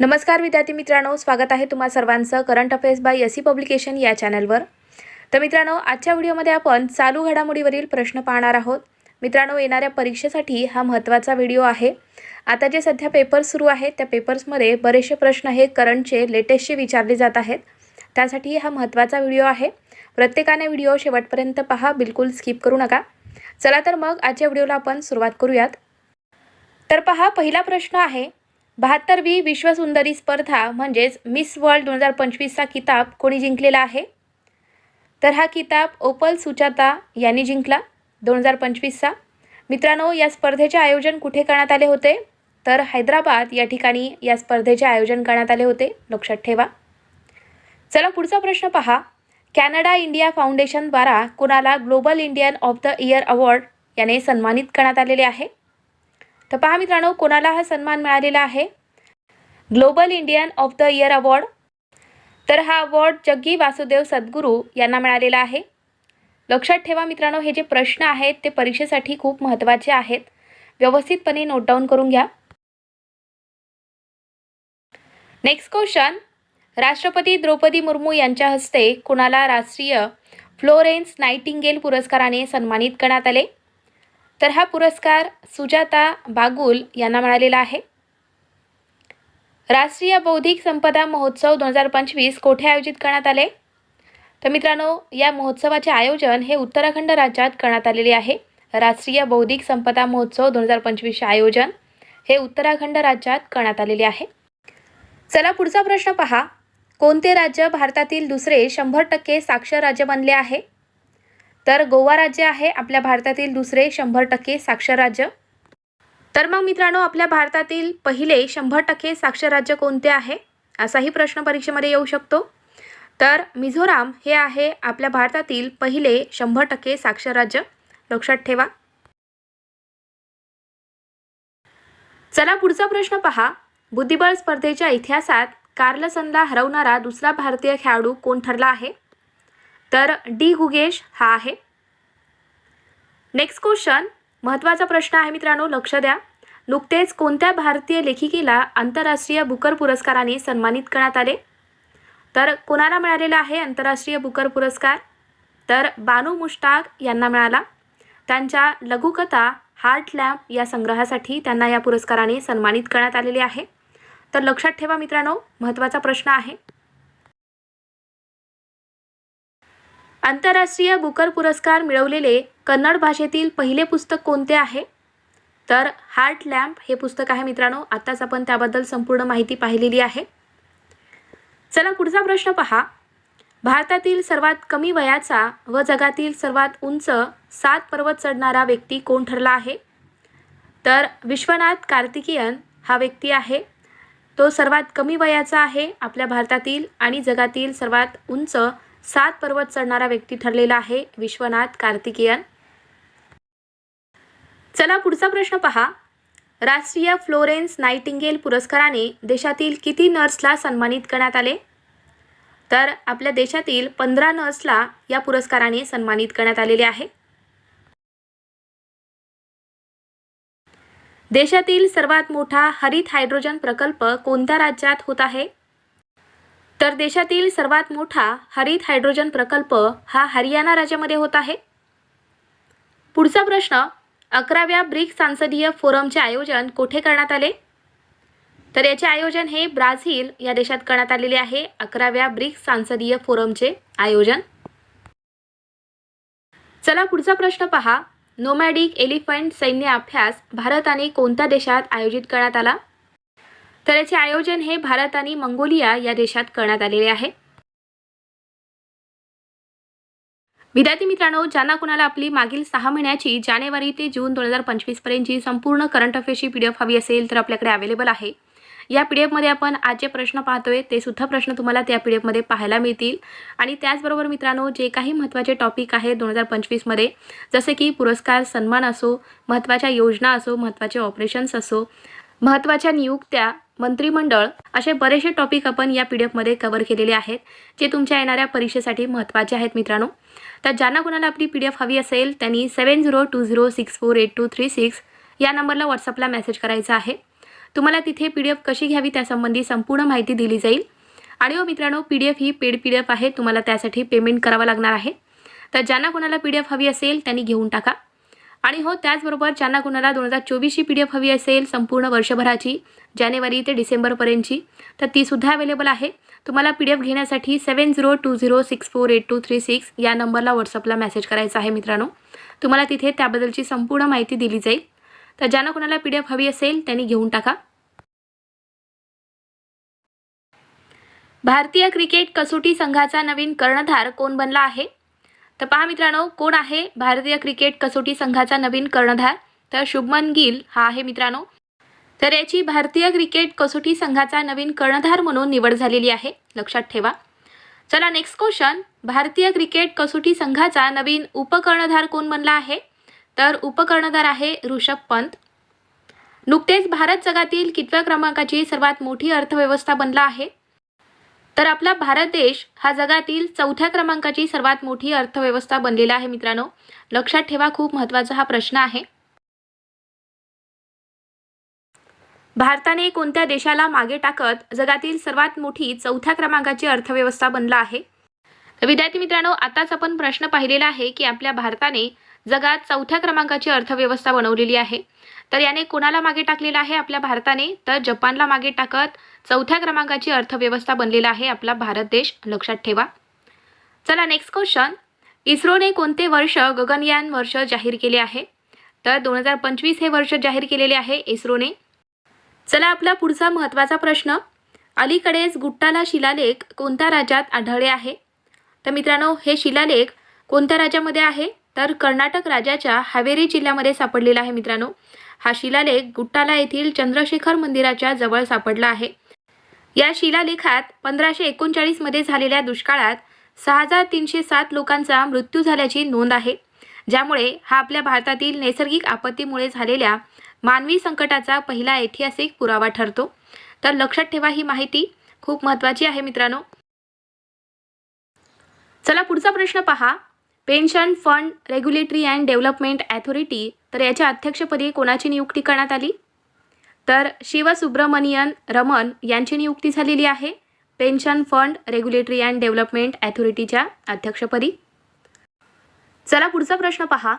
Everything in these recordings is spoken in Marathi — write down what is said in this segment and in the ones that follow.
नमस्कार विद्यार्थी मित्रांनो स्वागत आहे तुम्हा सर्वांचं current affairs by AC publication या चॅनलवर. तर मित्रांनो आजच्या व्हिडिओमध्ये आपण चालू घडामोडीवरील प्रश्न पाहणार आहोत. मित्रांनो येणाऱ्या परीक्षेसाठी हा महत्त्वाचा व्हिडिओ आहे. आता जे सध्या पेपर सुरू आहेत त्या पेपर्समध्ये बरेचसे प्रश्न हे करंटचे लेटेस्टचे विचारले जात आहेत. त्यासाठी हा महत्त्वाचा व्हिडिओ आहे. प्रत्येकाने व्हिडिओ शेवटपर्यंत पहा बिलकुल स्किप करू नका. चला तर मग आजच्या व्हिडिओला आपण सुरुवात करूयात. तर पहा पहिला प्रश्न आहे बहात्तरवी विश्वसुंदरी स्पर्धा म्हणजेच मिस वर्ल्ड दोन हजार पंचवीसचा किताब कोणी जिंकलेला आहे? तर हा किताब ओपल सुचाता यांनी जिंकला दोन हजार पंचवीसचा. मित्रांनो या स्पर्धेचे आयोजन कुठे करण्यात आले होते? तर हैदराबाद या ठिकाणी या स्पर्धेचे आयोजन करण्यात आले होते. लक्षात ठेवा. चला पुढचा प्रश्न पहा. कॅनडा इंडिया फाउंडेशनद्वारा कुणाला global Indian of the year award याने सन्मानित करण्यात आलेले आहे? तर पहा मित्रांनो कोणाला हा सन्मान मिळालेला आहे? Global Indian of the year award. तर हा अवॉर्ड जग्गी वासुदेव सद्गुरू यांना मिळालेला आहे. लक्षात ठेवा मित्रांनो हे जे प्रश्न आहेत ते परीक्षेसाठी खूप महत्त्वाचे आहेत. व्यवस्थितपणे नोट डाऊन करून घ्या. नेक्स्ट क्वेश्चन राष्ट्रपती द्रौपदी मुर्मू यांच्या हस्ते कुणाला राष्ट्रीय फ्लोरेन्स नाईटिंगेल पुरस्काराने सन्मानित करण्यात आले? तर हा पुरस्कार सुजाता बागुल यांना मिळालेला आहे. राष्ट्रीय बौद्धिक संपदा महोत्सव दोन हजार पंचवीस कोठे आयोजित करण्यात आले? तर मित्रांनो या महोत्सवाचे आयोजन हे उत्तराखंड राज्यात करण्यात आलेले आहे. राष्ट्रीय बौद्धिक संपदा महोत्सव दोन हजार पंचवीसचे आयोजन हे उत्तराखंड राज्यात करण्यात आलेले आहे. चला पुढचा प्रश्न पहा. कोणते राज्य भारतातील दुसरे शंभर टक्के साक्षर राज्य बनले आहे? तर गोवा राज्य आहे आपल्या भारतातील दुसरे शंभर टक्के साक्षर राज्य. तर मग मित्रांनो आपल्या भारतातील पहिले शंभर टक्के साक्षर राज्य कोणते आहे? असाही प्रश्न परीक्षेमध्ये येऊ शकतो. तर मिझोराम हे आहे आपल्या भारतातील पहिले शंभर टक्के साक्षर राज्य. लक्षात ठेवा. चला पुढचा प्रश्न पहा. बुद्धिबळ स्पर्धेच्या इतिहासात कार्लसनला हरवणारा दुसरा भारतीय खेळाडू कोण ठरला आहे? तर डी गुगेश हा आहे. नेक्स्ट क्वेश्चन महत्त्वाचा प्रश्न आहे मित्रांनो लक्ष द्या. नुकतेच कोणत्या भारतीय लेखिकेला आंतरराष्ट्रीय बुकर पुरस्काराने सन्मानित करण्यात आले? तर कोणाला मिळालेला आहे आंतरराष्ट्रीय बुकर पुरस्कार? तर बानू मुश्ताक यांना मिळाला. त्यांच्या लघुकथा हार्ट लॅम्प या संग्रहासाठी त्यांना या पुरस्काराने सन्मानित करण्यात आलेले आहे. तर लक्षात ठेवा मित्रांनो महत्त्वाचा प्रश्न आहे. आंतरराष्ट्रीय बुकर पुरस्कार मिळवलेले कन्नड भाषेतील पहिले पुस्तक कोणते आहे? तर हार्ट लॅम्प हे पुस्तक आहे मित्रांनो. आत्ताच आपण त्याबद्दल संपूर्ण माहिती पाहिलेली आहे. चला पुढचा प्रश्न पहा. भारतातील सर्वात कमी वयाचा व जगातील सर्वात उंच सात पर्वत चढणारा व्यक्ती कोण ठरला आहे? तर विश्वनाथ कार्तिकेयन हा व्यक्ती आहे. तो सर्वात कमी वयाचा आहे आपल्या भारतातील आणि जगातील सर्वात उंच सात पर्वत चढणारा व्यक्ती ठरलेला आहे. विश्वनाथ कार्तिकेयन. चला पुढचा प्रश्न पहा. राष्ट्रीय फ्लोरेन्स नाइटिंगेल पुरस्काराने देशातील किती नर्सला सन्मानित करण्यात आले? तर आपल्या देशातील पंधरा नर्सला या पुरस्काराने सन्मानित करण्यात आलेले आहे. देशातील सर्वात मोठा हरित हायड्रोजन प्रकल्प कोणत्या राज्यात होत आहे? तर देशातील सर्वात मोठा हरित हायड्रोजन प्रकल्प हा हरियाणा राज्यामध्ये होत आहे. पुढचा प्रश्न अकराव्या ब्रिक्स सांसदीय फोरमचे आयोजन कोठे करण्यात आले? तर याचे आयोजन हे ब्राझील या देशात करण्यात आलेले आहे अकराव्या ब्रिक्स सांसदीय फोरमचे आयोजन. चला पुढचा प्रश्न पहा. नोमॅडिक एलिफंट सैन्य अभ्यास भारत आणि कोणत्या देशात आयोजित करण्यात आला? तर याचे आयोजन हे भारत आणि मंगोलिया या देशात करण्यात आलेले आहे. विद्यार्थी मित्रांनो ज्यांना कुणाला आपली मागील सहा महिन्याची जानेवारी ते जून दोन हजार पंचवीसपर्यंतची संपूर्ण करंट अफेअर्सची पी डी एफ हवी असेल तर आपल्याकडे अवेलेबल आहे. या पी डी एफमध्ये आपण आज जे प्रश्न पाहतोय ते सुद्धा प्रश्न तुम्हाला त्या पी डी एफमध्ये पाहायला मिळतील. आणि त्याचबरोबर मित्रांनो जे काही महत्त्वाचे टॉपिक आहेत दोन हजार पंचवीसमध्ये जसे की पुरस्कार सन्मान असो महत्त्वाच्या योजना असो महत्त्वाचे ऑपरेशन्स असो महत्त्वाच्या नियुक्त्या मंत्रिमंडळ असे बरेचसे टॉपिक आपण या पी डी एफमध्ये कवर केलेले आहेत जे तुमच्या येणाऱ्या परीक्षेसाठी महत्त्वाचे आहेत मित्रांनो. तर ज्यांना कोणाला आपली पी डी एफ हवी असेल त्यांनी seven zero two zero six four eight two three six या नंबरला व्हॉट्सअपला मेसेज करायचा आहे. तुम्हाला तिथे पी डी एफ कशी घ्यावी त्यासंबंधी संपूर्ण माहिती दिली जाईल. आणि हो मित्रांनो पी डी एफ ही पेड पी डी एफ आहे तुम्हाला त्यासाठी पेमेंट करावं लागणार आहे. तर ज्यांना कोणाला पी डी एफ हवी असेल त्यांनी घेऊन टाका. आणि हो त्याचबरोबर ज्यांना कुणाला दोन हजार चोवीसची पी डी एफ हवी असेल संपूर्ण वर्षभराची जानेवारी ते डिसेंबरपर्यंतची. तर तीसुद्धा अवेलेबल आहे. तुम्हाला पी डी एफ घेण्यासाठी seven zero two zero six four eight two three six या नंबरला व्हॉट्सअपला मेसेज करायचा आहे मित्रांनो. तुम्हाला तिथे त्याबद्दलची संपूर्ण माहिती दिली जाईल. तर ज्यांना कुणाला पी डी एफ हवी असेल त्यांनी घेऊन टाका. भारतीय क्रिकेट कसोटी संघाचा नवीन कर्णधार कोण बनला आहे? तर पहा मित्रांनो कोण आहे भारतीय क्रिकेट कसोटी संघाचा नवीन कर्णधार? तर शुभमन गिल हा आहे मित्रांनो. तर याची भारतीय क्रिकेट कसोटी संघाचा नवीन कर्णधार म्हणून निवड झालेली आहे. लक्षात ठेवा. चला नेक्स्ट क्वेश्चन भारतीय क्रिकेट कसोटी संघाचा नवीन उपकर्णधार कोण बनला आहे? तर उपकर्णधार आहे ऋषभ पंत. नुकतेच भारत जगातील कितव्या क्रमांकाची सर्वात मोठी अर्थव्यवस्था बनला आहे? तर आपला भारत देश हा जगातील चौथ्या क्रमांकाची सर्वात मोठी अर्थव्यवस्था बनलेला आहे मित्रांनो. लक्षात ठेवा खूप महत्त्वाचा हा प्रश्न आहे. भारताने कोणत्या देशाला मागे टाकत जगातील सर्वात मोठी चौथ्या क्रमांकाची अर्थव्यवस्था बनला आहे? विद्यार्थी मित्रांनो आताच आपण प्रश्न पाहिलेला आहे की आपल्या भारताने जगात चौथ्या क्रमांकाची अर्थव्यवस्था बनवलेली आहे. तर याने कोणाला मागे टाकलेलं आहे? आपल्या भारताने. तर जपानला मागे टाकत चौथ्या क्रमांकाची अर्थव्यवस्था बनलेला आहे आपला भारत देश. लक्षात ठेवा. चला नेक्स्ट क्वेश्चन इस्रोने कोणते वर्ष गगनयान वर्ष जाहीर केले आहे? तर दोन हजार पंचवीस हे वर्ष जाहीर केलेले आहे इस्रोने. चला आपला पुढचा महत्त्वाचा प्रश्न. अलीकडेच गुट्टाला शिलालेख कोणत्या राज्यात आढळले आहे? तर मित्रांनो हे शिलालेख कोणत्या राज्यामध्ये आहे? तर कर्नाटक राज्याच्या हावेरी जिल्ह्यामध्ये सापडलेला आहे मित्रांनो. हा शिलालेख गुट्टाला येथील चंद्रशेखर मंदिराच्या जवळ सापडला आहे. या शिलालेखात पंधराशे एकोणचाळीसमध्ये झालेल्या दुष्काळात सहा हजार तीनशे सात लोकांचा मृत्यू झाल्याची नोंद आहे ज्यामुळे हा आपल्या भारतातील नैसर्गिक आपत्तीमुळे झालेल्या मानवी संकटाचा पहिला ऐतिहासिक पुरावा ठरतो. तर लक्षात ठेवा ही माहिती. खूप महत्त्वाची आहे मित्रांनो. चला पुढचा प्रश्न पहा. Pension fund regulatory and development authority तर याच्या अध्यक्षपदी कोणाची नियुक्ती करण्यात आली? तर शिवसुब्रमणियन रमन यांची नियुक्ती झालेली आहे. Pension fund regulatory and development ॲथॉरिटीच्या अध्यक्षपदी. चला पुढचा प्रश्न पहा.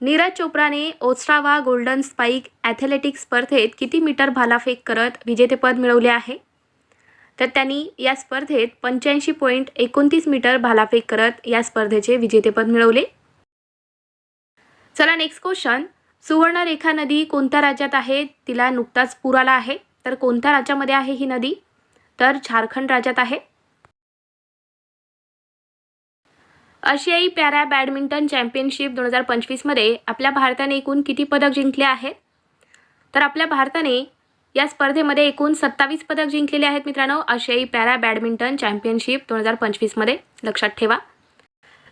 नीरज चोप्राने ओस्ट्रावा गोल्डन स्पाईक ॲथलेटिक स्पर्धेत किती मीटर भालाफेक करत विजेतेपद मिळवले आहे? तर त्यांनी या स्पर्धेत पंच्याऐंशी पॉईंट एकोणतीस मीटर भालाफेक करत या स्पर्धेचे विजेतेपद मिळवले. चला नेक्स्ट क्वेश्चन सुवर्णरेखा नदी कोणत्या राज्यात आहे? तिला नुकताच पूर आला आहे. तर कोणत्या राज्यामध्ये आहे ही नदी? तर झारखंड राज्यात आहे. आशियाई पॅरा बॅडमिंटन चॅम्पियनशिप दोन हजार पंचवीसमध्ये आपल्या भारताने एकूण किती पदक जिंकले आहेत? तर आपल्या भारताने या स्पर्धेमध्ये एकूण सत्तावीस पदक जिंकलेले आहेत मित्रांनो आशियाई पॅरा बॅडमिंटन चॅम्पियनशिप दोन हजार पंचवीसमध्ये लक्षात ठेवा.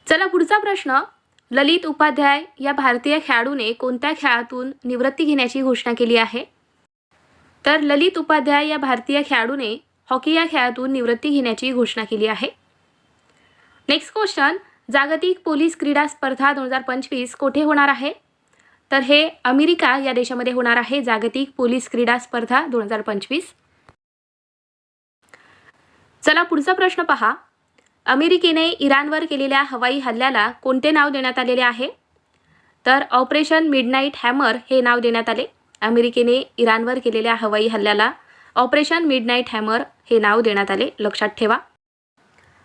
चला पुढचा प्रश्न. ललित उपाध्याय या भारतीय खेळाडूने कोणत्या खेळातून निवृत्ती घेण्याची घोषणा केली आहे? तर ललित उपाध्याय या भारतीय खेळाडूने हॉकी या खेळातून निवृत्ती घेण्याची घोषणा केली आहे. नेक्स्ट क्वेश्चन जागतिक पोलीस क्रीडा स्पर्धा दोन हजार पंचवीस कोठे होणार आहे? तर हे अमेरिका या देशामध्ये होणार आहे. जागतिक पोलीस क्रीडा स्पर्धा दोन हजार पंचवीस. चला पुढचा प्रश्न पहा. अमेरिकेने इराणवर केलेल्या हवाई हल्ल्याला कोणते नाव देण्यात आलेले आहे? तर ऑपरेशन मिडनाईट हॅमर हे नाव देण्यात आले. अमेरिकेने इराणवर केलेल्या हवाई हल्ल्याला ऑपरेशन मिडनाईट हॅमर हे नाव देण्यात आले. लक्षात ठेवा.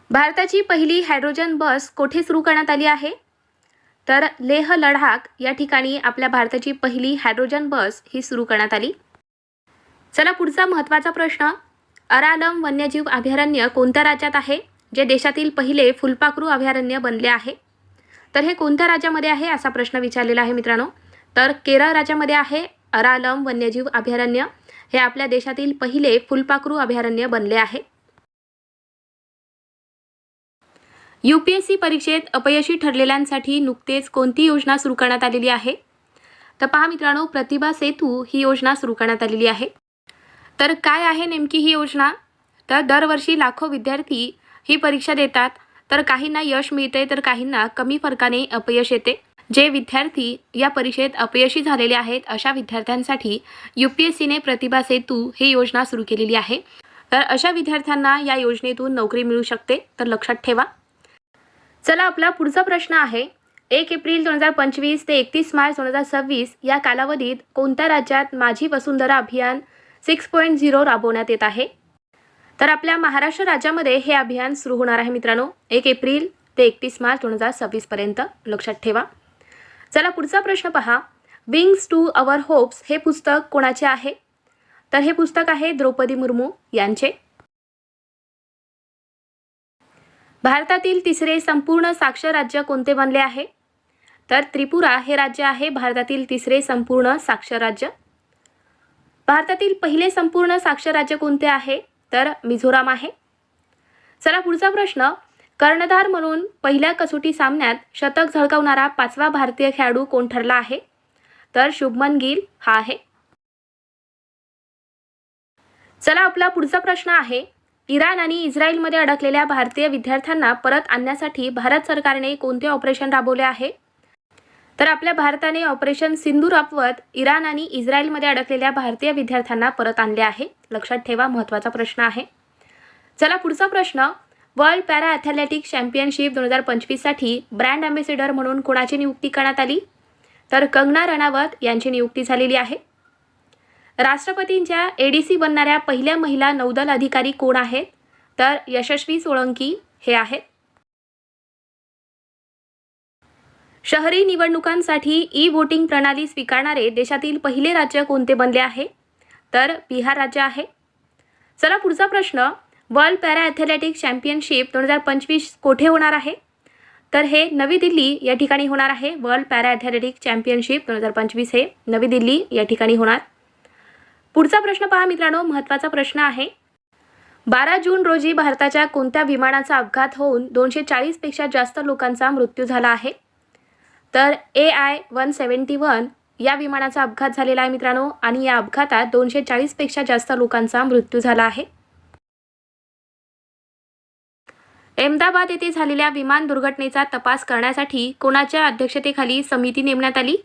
भारताची पहिली हायड्रोजन बस कोठे सुरू करण्यात आली आहे? तर लेह लडाख या ठिकाणी आपल्या भारताची पहिली हायड्रोजन बस ही सुरू करण्यात आली. चला पुढचा महत्त्वाचा प्रश्न. अरालम वन्यजीव अभयारण्य कोणत्या राज्यात आहे? जे देशातील पहिले फुलपाखरू अभयारण्य बनले आहे. तर हे कोणत्या राज्यामध्ये आहे असा प्रश्न विचारलेला आहे मित्रांनो? तर केरळ राज्यामध्ये आहे अरालम वन्यजीव अभयारण्य. हे आपल्या देशातील पहिले फुलपाखरू अभयारण्य बनले आहे. यू पी एस सी परीक्षेत अपयशी ठरलेल्यांसाठी नुकतेच कोणती योजना सुरू करण्यात आलेली आहे? तर पहा मित्रांनो प्रतिभा सेतू ही योजना सुरू करण्यात आलेली आहे. तर काय आहे नेमकी ही योजना? तर दरवर्षी लाखो विद्यार्थी ही परीक्षा देतात तर काहींना यश मिळते तर काहींना कमी फरकाने अपयश येते. जे विद्यार्थी या परीक्षेत अपयशी झालेले आहेत अशा विद्यार्थ्यांसाठी यू पी एस सीने प्रतिभा सेतू ही योजना सुरू केलेली आहे. तर अशा विद्यार्थ्यांना या योजनेतून नोकरी मिळू शकते तर लक्षात ठेवा. चला आपला पुढचा प्रश्न आहे. एक एप्रिल दोन हजार पंचवीस ते एकतीस मार्च दोन हजार सव्वीस या कालावधीत कोणत्या राज्यात माझी वसुंधरा अभियान सिक्स पॉईंट झिरो राबवण्यात येत आहे? तर आपल्या महाराष्ट्र राज्यामध्ये हे अभियान सुरू होणार आहे मित्रांनो. एक एप्रिल ते एकतीस मार्च दोन हजार सव्वीसपर्यंत लक्षात ठेवा. चला पुढचा प्रश्न पहा. विंग्स टू अवर होप्स हे पुस्तक कोणाचे आहे? तर हे पुस्तक आहे द्रौपदी मुर्मू यांचे. भारतातील तिसरे संपूर्ण साक्षर राज्य कोणते बनले आहे? तर त्रिपुरा हे राज्य आहे भारतातील तिसरे संपूर्ण साक्षर राज्य. भारतातील पहिले संपूर्ण साक्षर राज्य कोणते आहे? तर मिझोराम आहे. चला पुढचा प्रश्न. कर्णधार म्हणून पहिल्या कसोटी सामन्यात शतक झळकावणारा पाचवा भारतीय खेळाडू कोण ठरला आहे? तर शुभमन गिल हा आहे. चला आपला पुढचा प्रश्न आहे. इराण आणि इस्रायलमध्ये अडकलेल्या भारतीय विद्यार्थ्यांना परत आणण्यासाठी भारत सरकारने कोणते ऑपरेशन राबवले आहे? तर आपल्या भारताने ऑपरेशन सिंधू राबवत इराण आणि इस्रायलमध्ये अडकलेल्या भारतीय विद्यार्थ्यांना परत आणले आहे. लक्षात ठेवा महत्त्वाचा प्रश्न आहे. चला पुढचा प्रश्न. वर्ल्ड पॅरा ॲथलेटिक्स चॅम्पियनशिप दोन हजार पंचवीससाठी ब्रँड ॲम्बेसिडर म्हणून कोणाची नियुक्ती करण्यात आली? तर कंगना रणावत यांची नियुक्ती झालेली आहे. राष्ट्रपतींच्या ए डी सी बनणाऱ्या पहिल्या महिला नौदल अधिकारी कोण आहेत? तर यशस्वी सोळंकी हे आहेत. शहरी निवडणुकांसाठी ई वोटिंग प्रणाली स्वीकारणारे देशातील पहिले राज्य कोणते बनले आहे? तर बिहार राज्य आहे. चला पुढचा प्रश्न. वर्ल्ड पॅरा ॲथलेटिक्स चॅम्पियनशिप दोन हजार पंचवीस कोठे होणार आहे? तर हे नवी दिल्ली या ठिकाणी होणार आहे. वर्ल्ड पॅरा ॲथलेटिक्स चॅम्पियनशिप दोन हजार पंचवीस हे नवी दिल्ली या ठिकाणी होणार. पुढचा प्रश्न पहा मित्रांनो. महत्त्वाचा प्रश्न आहे. बारा जून रोजी भारताच्या कोणत्या विमानाचा अपघात होऊन दोनशे चाळीसपेक्षा जास्त लोकांचा मृत्यू झाला आहे? तर A I one seventy one या विमानाचा अपघात झालेला आहे मित्रांनो आणि या अपघातात दोनशे चाळीसपेक्षा जास्त लोकांचा मृत्यू झाला आहे. अहमदाबाद येथे झालेल्या विमान दुर्घटनेचा तपास करण्यासाठी कोणाच्या अध्यक्षतेखाली समिती नेमण्यात आली?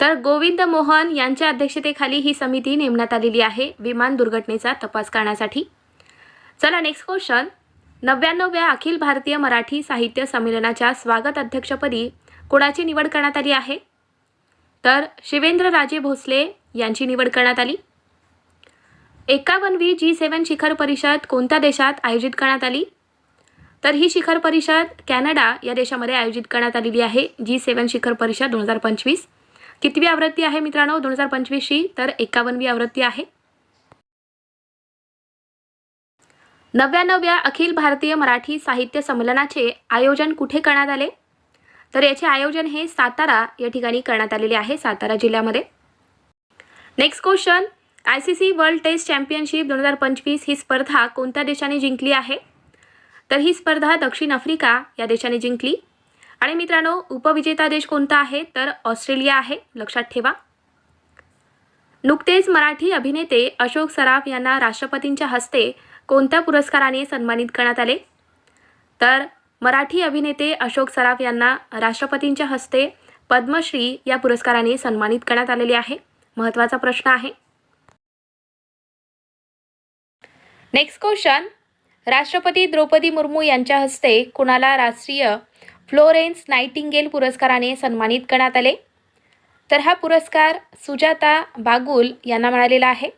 तर गोविंद मोहन यांच्या अध्यक्षतेखाली ही समिती नेमण्यात आलेली आहे विमान दुर्घटनेचा तपास करण्यासाठी. चला नेक्स्ट क्वेश्चन नव्याण्णव्या अखिल भारतीय मराठी साहित्य संमेलनाच्या स्वागत अध्यक्षपदी कोणाची निवड करण्यात आली आहे? तर शिवेंद्रराजे भोसले यांची निवड करण्यात आली. एकावन्नवी जी सेवन शिखर परिषद कोणत्या देशात आयोजित करण्यात आली? तर ही शिखर परिषद कॅनडा या देशामध्ये आयोजित करण्यात आलेली आहे. जी सेवन शिखर परिषद दोन हजार पंचवीस. कितवी आवृत्ती आहे मित्रांनो? दोन हजार पंचवीसची तर एकावन्नवी आवृत्ती आहे. नव्याण्णव्या अखिल भारतीय मराठी साहित्य संमेलनाचे आयोजन कुठे करण्यात आले? तर याचे आयोजन हे सातारा या ठिकाणी करण्यात आलेले आहे सातारा जिल्ह्यामध्ये. Next question I C C world test championship दोन हजार पंचवीस ही स्पर्धा कोणत्या देशाने जिंकली आहे? तर ही स्पर्धा दक्षिण आफ्रिका या देशाने जिंकली. आणि मित्रांनो उपविजेता देश कोणता आहे? तर ऑस्ट्रेलिया आहे लक्षात ठेवा. नुकतेच मराठी अभिनेते अशोक सराफ यांना राष्ट्रपतींच्या हस्ते कोणत्या पुरस्काराने सन्मानित करण्यात आले? तर मराठी अभिनेते अशोक सराफ यांना राष्ट्रपतींच्या हस्ते पद्मश्री या पुरस्काराने सन्मानित करण्यात आलेले आहे. महत्त्वाचा प्रश्न आहे. नेक्स्ट क्वेश्चन राष्ट्रपती द्रौपदी मुर्मू यांच्या हस्ते कुणाला राष्ट्रीय फ्लोरेन्स नाईटिंगेल पुरस्काराने सन्मानित करण्यात आले? तर हा पुरस्कार सुजाता बागुल यांना मिळालेला आहे.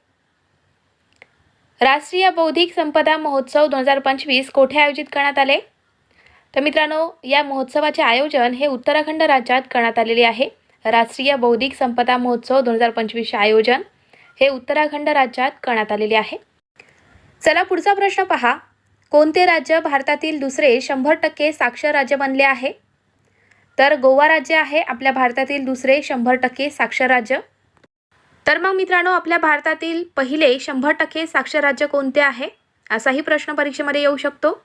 राष्ट्रीय बौद्धिक संपदा महोत्सव दोन हजार पंचवीस कोठे आयोजित करण्यात आले? तर मित्रांनो या महोत्सवाचे आयोजन हे उत्तराखंड राज्यात करण्यात आलेले आहे. राष्ट्रीय बौद्धिक संपदा महोत्सव दोन हजार पंचवीसचे आयोजन हे उत्तराखंड राज्यात करण्यात आलेले आहे. चला पुढचा प्रश्न पहा. कोणते राज्य भारतातील दुसरे शंभर टक्के साक्षर राज्य बनले आहे? तर गोवा राज्य आहे आपल्या भारतातील दुसरे शंभर टक्के साक्षर राज्य. तर मग मित्रांनो आपल्या भारतातील पहिले शंभर टक्के साक्षर राज्य कोणते आहे? असाही प्रश्न परीक्षेमध्ये येऊ शकतो.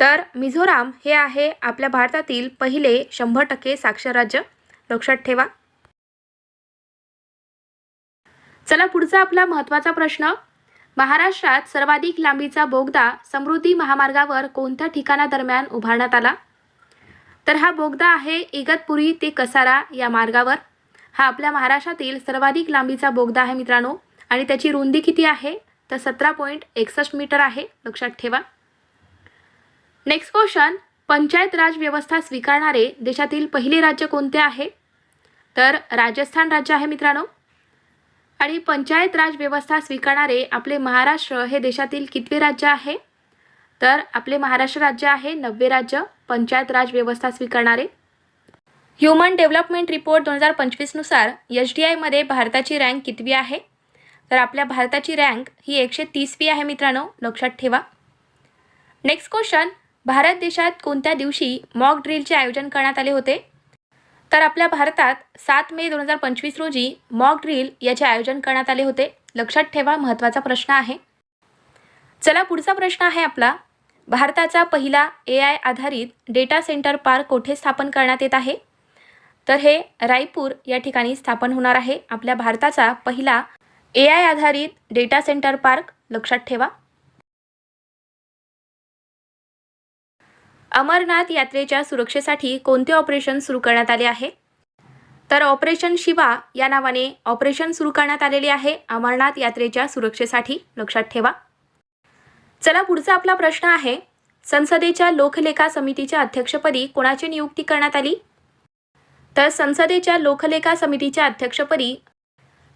तर मिझोराम हे आहे आपल्या भारतातील पहिले शंभर टक्के साक्षर राज्य. लक्षात ठेवा. चला पुढचा आपला महत्त्वाचा प्रश्न. महाराष्ट्रात सर्वाधिक लांबीचा बोगदा समृद्धी महामार्गावर कोणत्या ठिकाणादरम्यान उभारण्यात आला? तर हा बोगदा आहे इगतपुरी ते कसारा या मार्गावर. हा आपल्या महाराष्ट्रातील सर्वाधिक लांबीचा बोगदा आहे मित्रांनो. आणि त्याची रुंदी किती आहे? तर सतरा पॉईंट एकसष्ट मीटर आहे. लक्षात ठेवा. नेक्स्ट क्वेश्चन पंचायत राज व्यवस्था स्वीकारणारे देशातील पहिले राज्य कोणते आहे? तर राजस्थान राज्य आहे मित्रांनो. आणि पंचायत राज व्यवस्था स्वीकारणारे आपले महाराष्ट्र हे देशातील कितवे राज्य आहे? तर आपले महाराष्ट्र राज्य आहे नववे राज्य पंचायत राज व्यवस्था स्वीकारणारे. ह्युमन डेव्हलपमेंट रिपोर्ट दोन हजार पंचवीसनुसार एच डी आयमध्ये भारताची रँक कितवी आहे? तर आपल्या भारताची रँक ही एकशे तीसवी आहे मित्रांनो. लक्षात ठेवा. नेक्स्ट क्वेश्चन भारत देशात कोणत्या दिवशी मॉक ड्रिलचे आयोजन करण्यात आले होते? तर आपल्या भारतात सात मे दोन हजार पंचवीस रोजी मॉक ड्रिल याचे आयोजन करण्यात आले होते. लक्षात ठेवा महत्त्वाचा प्रश्न आहे. चला पुढचा प्रश्न आहे आपला. भारताचा पहिला ए आय आधारित डेटा सेंटर पार्क कोठे स्थापन करण्यात येत आहे? तर हे रायपूर या ठिकाणी स्थापन होणार आहे. आपल्या भारताचा पहिला ए आय आधारित डेटा सेंटर पार्क लक्षात ठेवा. अमरनाथ यात्रेच्या सुरक्षेसाठी कोणते ऑपरेशन सुरू करण्यात आले आहे? तर ऑपरेशन शिवा या नावाने ऑपरेशन सुरू करण्यात आलेले आहे अमरनाथ यात्रेच्या सुरक्षेसाठी. लक्षात ठेवा. चला पुढचा आपला प्रश्न आहे. संसदेच्या लोकलेखा समितीच्या अध्यक्षपदी कोणाची नियुक्ती करण्यात आली? तर संसदेच्या लोकलेखा समितीच्या अध्यक्षपदी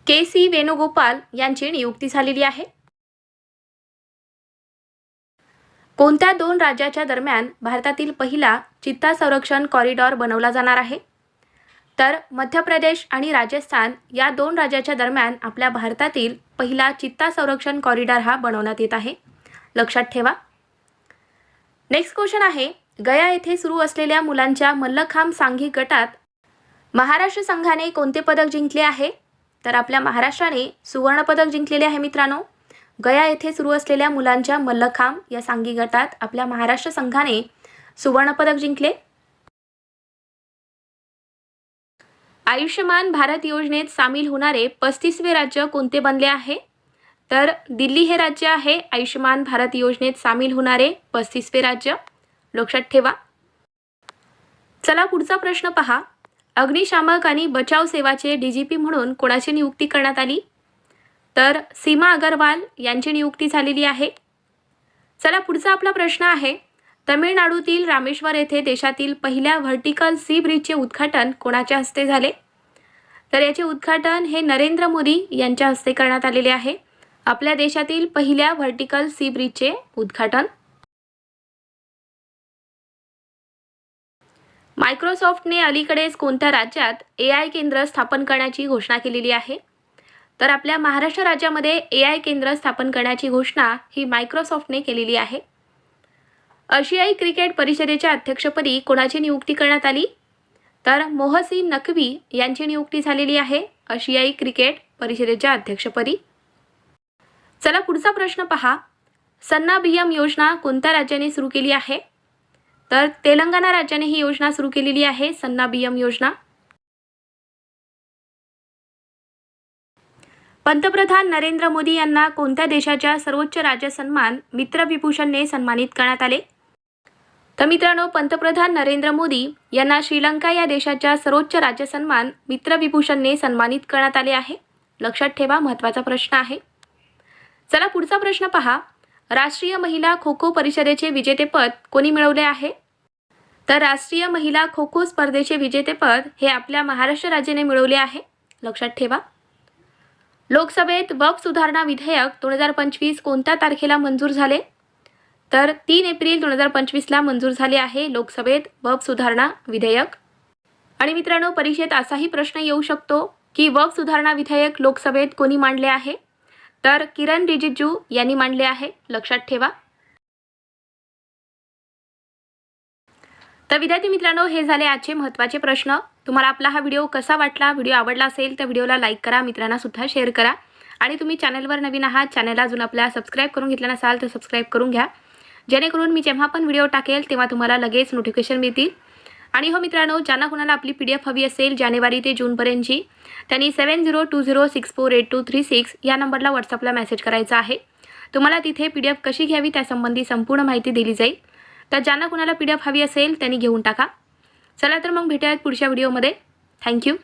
के सी वेणुगोपाल यांची नियुक्ती झालेली आहे. कोणत्या दोन राज्याच्या दरम्यान भारतातील पहिला चित्ता संरक्षण कॉरिडॉर बनवला जाणार आहे? तर मध्य प्रदेश आणि राजस्थान या दोन राज्याच्या दरम्यान आपल्या भारतातील पहिला चित्ता संरक्षण कॉरिडॉर हा बनवण्यात येत आहे. लक्षात ठेवा. नेक्स्ट क्वेश्चन आहे गया येथे सुरू असलेल्या मुलांच्या मल्लखांब सांघिक गटात महाराष्ट्र संघाने कोणते पदक जिंकले आहे? तर आपल्या महाराष्ट्राने सुवर्णपदक जिंकलेले आहे मित्रांनो. गया येथे सुरू असलेल्या मुलांच्या मल्लखांब या सांघी गटात आपल्या महाराष्ट्र संघाने सुवर्णपदक जिंकले. आयुष्यमान भारत योजनेत सामील होणारे पस्तीसवे राज्य कोणते बनले आहे? तर दिल्ली हे राज्य आहे. आयुष्यमान भारत योजनेत सामील होणारे पस्तीसवे राज्य. लक्षात ठेवा. चला पुढचा प्रश्न पहा. अग्निशामक आणि बचाव सेवाचे डी जी पी म्हणून कोणाची नियुक्ती करण्यात आली? तर सीमा अगरवाल यांची नियुक्ती झालेली आहे. चला पुढचा आपला प्रश्न आहे. तमिळनाडूतील रामेश्वर येथे देशातील पहिल्या व्हर्टिकल सी ब्रिजचे उद्घाटन कोणाच्या हस्ते झाले? तर याचे उद्घाटन हे नरेंद्र मोदी यांच्या हस्ते करण्यात आलेले आहे. आपल्या देशातील पहिल्या व्हर्टिकल सी ब्रिजचे उद्घाटन. मायक्रोसॉफ्टने अलीकडेच कोणत्या राज्यात ए आय केंद्र स्थापन करण्याची घोषणा केलेली आहे? तर आपल्या महाराष्ट्र राज्यामध्ये ए आय केंद्र स्थापन करण्याची घोषणा ही मायक्रोसॉफ्टने केलेली आहे. आशियाई क्रिकेट परिषदेच्या अध्यक्षपदी कोणाची नियुक्ती करण्यात आली? तर मोहसिन नकवी यांची नियुक्ती झालेली आहे आशियाई क्रिकेट परिषदेच्या अध्यक्षपदी. चला पुढचा प्रश्न पहा. सन्ना बियम योजना कोणत्या राज्याने सुरू केली आहे? तर तेलंगणा राज्याने ही योजना सुरू केलेली आहे सन्ना बियम योजना. पंतप्रधान नरेंद्र मोदी यांना कोणत्या देशाच्या सर्वोच्च राज्य सन्मान मित्रविभूषणने सन्मानित करण्यात आले? तर मित्रांनो पंतप्रधान नरेंद्र मोदी यांना श्रीलंका या देशाच्या सर्वोच्च राज्य सन्मान मित्रविभूषणने सन्मानित करण्यात आले आहे. लक्षात ठेवा महत्त्वाचा प्रश्न आहे. चला पुढचा प्रश्न पहा. राष्ट्रीय महिला खो खो परिषदेचे विजेतेपद कोणी मिळवले आहे? तर राष्ट्रीय महिला खो खो स्पर्धेचे विजेतेपद हे आपल्या महाराष्ट्र राज्याने मिळवले आहे. लक्षात ठेवा. लोकसभेत वक्फ सुधारणा विधेयक दोन हजार पंचवीस कोणत्या तारखेला मंजूर झाले? तर तीन एप्रिल दोन हजार पंचवीसला मंजूर झाले आहे लोकसभेत वक्फ सुधारणा विधेयक. आणि मित्रांनो परीक्षेत असाही प्रश्न येऊ शकतो की वक्फ सुधारणा विधेयक लोकसभेत कोणी मांडले आहे? तर किरण रिजिजू यांनी मांडले आहे. लक्षात ठेवा. तर विद्यार्थी मित्रांनो हे झाले आजचे महत्त्वाचे प्रश्न. तुम्हाला आपला हा व्हिडिओ कसा वाटला व्हिडिओ आवडला असेल तर व्हिडिओला लाईक करा मित्रांना सुद्धा शेअर करा. आणि तुम्ही चॅनलवर नवीन आहात चॅनलला अजून आपल्या सबस्क्राईब करून घेतलं नसाल तर सबस्क्राईब करून घ्या. जेणेकरून मी जेव्हा पण व्हिडिओ टाकेल तेव्हा तुम्हाला लगेच नोटिफिकेशन मिळतील. आणि हो मित्रांनो ज्यांना कोणाला आपली पी डी एफ हवी असेल जानेवारी ते जूनपर्यंतची त्यांनी seven zero two zero six four eight two three six या नंबरला व्हॉट्सअपला मेसेज करायचा आहे. तुम्हाला तिथे पी डी एफ कशी घ्यावी त्यासंबंधी संपूर्ण माहिती दिली जाईल. तर ज्यांना कुणाला पी डी एफ हवी असेल त्यांनी घेऊन टाका. चला तर मग भेटूयात पुढच्या व्हिडिओमध्ये. थँक्यू